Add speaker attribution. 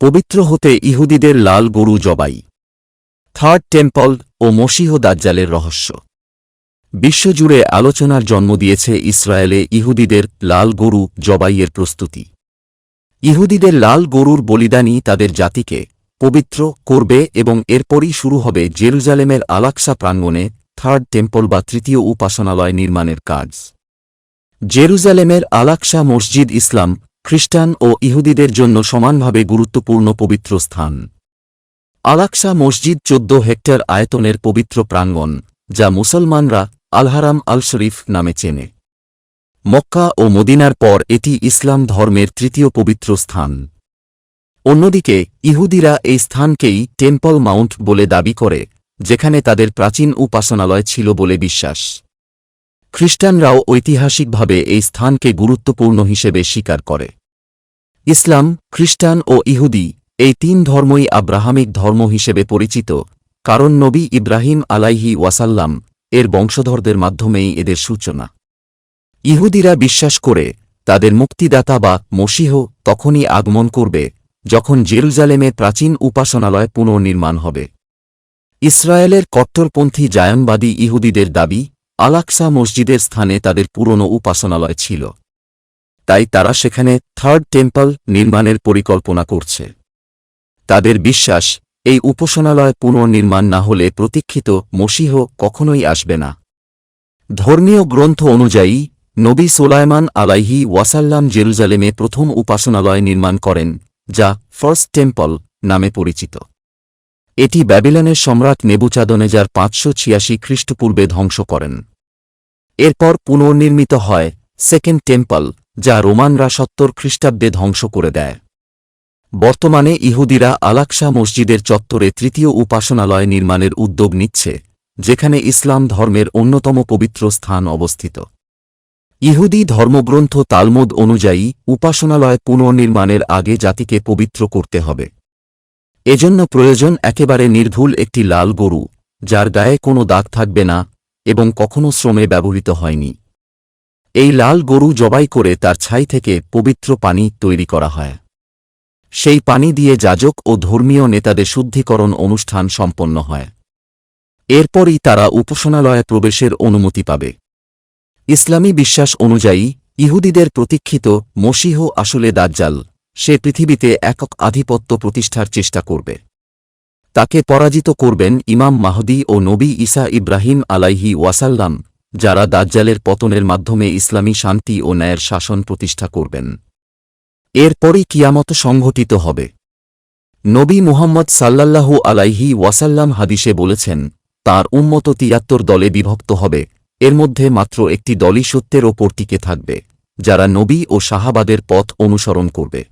Speaker 1: পবিত্র হতে ইহুদিদের লাল গরু জবাই, থার্ড টেম্পল ও মসিহ দাজ্জালের রহস্য। বিশ্বজুড়ে আলোচনার জন্ম দিয়েছে ইসরায়েলে ইহুদিদের লাল গরু জবাইয়ের প্রস্তুতি। ইহুদিদের লাল গরুর বলিদানই তাদের জাতিকে পবিত্র করবে এবং এরপরই শুরু হবে জেরুজালেমের আলাক্সা প্রাঙ্গণে থার্ড টেম্পল বা তৃতীয় উপাসনালয় নির্মাণের কাজ। জেরুজালেমের আলাক্সা মসজিদ ইসলাম খ্রিস্টান ও ইহুদিদের জন্য সমানভাবে গুরুত্বপূর্ণ পবিত্র স্থান। আলাক্সা মসজিদ চোদ্দ হেক্টর আয়তনের পবিত্র প্রাঙ্গণ, যা মুসলমানরা আলহারাম আল শরীফ নামে চেনে। মক্কা ও মদিনার পর এটি ইসলাম ধর্মের তৃতীয় পবিত্র স্থান। অন্যদিকে, ইহুদিরা এই স্থানকেই টেম্পল মাউন্ট বলে দাবি করে, যেখানে তাদের প্রাচীন উপাসনালয় ছিল বলে বিশ্বাস। খ্রিস্টানরাও ঐতিহাসিকভাবে এই স্থানকে গুরুত্বপূর্ণ হিসেবে স্বীকার করে। ইসলাম, খ্রিস্টান ও ইহুদি এই তিন ধর্মই আব্রাহামিক ধর্ম হিসেবে পরিচিত, কারণ নবী ইব্রাহিম আলাইহি ওয়াসাল্লাম এর বংশধরদের মাধ্যমেই এদের সূচনা। ইহুদিরা বিশ্বাস করে, তাদের মুক্তিদাতা বা মসিহ তখনই আগমন করবে, যখন জেরুজালেমে প্রাচীন উপাসনালয় পুনর্নির্মাণ হবে। ইসরায়েলের কট্টরপন্থী জায়নবাদী ইহুদিদের দাবি আলাক্সা মসজিদের স্থানে তাদের পুরনো উপাসনালয় ছিল। তাই তারা সেখানে থার্ড টেম্পল নির্মাণের পরিকল্পনা করছে। তাদের বিশ্বাস, এই উপাসনালয় পুনর্নির্মাণ না হলে প্রতীক্ষিত মসিহ কখনোই আসবে না। ধর্মীয় গ্রন্থ অনুযায়ী, নবী সোলায়মান আলাইহি ওয়াসাল্লাম জেরুজালেমে প্রথম উপাসনালয় নির্মাণ করেন, যা ফার্স্ট টেম্পল নামে পরিচিত। এটি ব্যাবিলনের সম্রাট নেবুচাদনেজার পাঁচশো ছিয়াশি খ্রিস্টপূর্বে ধ্বংস করেন। এরপর পুনর্নির্মিত হয় সেকেন্ড টেম্পল, যা রোমানরা সত্তর খ্রিস্টাব্দে ধ্বংস করে দেয়। বর্তমানে ইহুদিরা আলাক্সা মসজিদের চত্বরে তৃতীয় উপাসনালয় নির্মাণের উদ্যোগ নিচ্ছে, যেখানে ইসলাম ধর্মের অন্যতম পবিত্র স্থান অবস্থিত। ইহুদি ধর্মগ্রন্থ তালমুদ অনুযায়ী, উপাসনালয় পুনর্নির্মাণের আগে জাতিকে পবিত্র করতে হবে। এজন্য প্রয়োজন একেবারে নির্ভুল একটি লাল গরু, যার গায়ে কোনো দাগ থাকবে না এবং কখনো শ্রমে ব্যবহৃত হয়নি। এই লাল গরু জবাই করে তার ছাই থেকে পবিত্র পানি তৈরি করা হয়। সেই পানি দিয়ে যাজক ও ধর্মীয় নেতাদের শুদ্ধিকরণ অনুষ্ঠান সম্পন্ন হয়। এরপরই তারা উপাসনালয়ে প্রবেশের অনুমতি পাবে। ইসলামী বিশ্বাস অনুযায়ী, ইহুদিদের প্রতীক্ষিত মসিহ আসলে দাজ্জাল, সে পৃথিবীতে একক আধিপত্য প্রতিষ্ঠার চেষ্টা করবে। তাকে পরাজিত করবেন ইমাম মাহদি ও নবী ঈসা ইব্রাহিম আলাইহি ওয়াসাল্লাম, যারা দাজ্জালের পতনের মাধ্যমে ইসলামী শান্তি ও ন্যায়ের শাসন প্রতিষ্ঠা করবেন। এরপরই কিয়ামত সংঘটিত হবে। নবী মুহাম্মদ সাল্লাল্লাহু আলাইহি ওয়াসাল্লাম হাদিসে বলেছেন, তার উম্মত তিয়াত্তর দলে বিভক্ত হবে, এর মধ্যে মাত্র একটি দলই সত্যের ওপর টিকে থাকবে, যারা নবী ও শাহাবাদের পথ অনুসরণ করবে।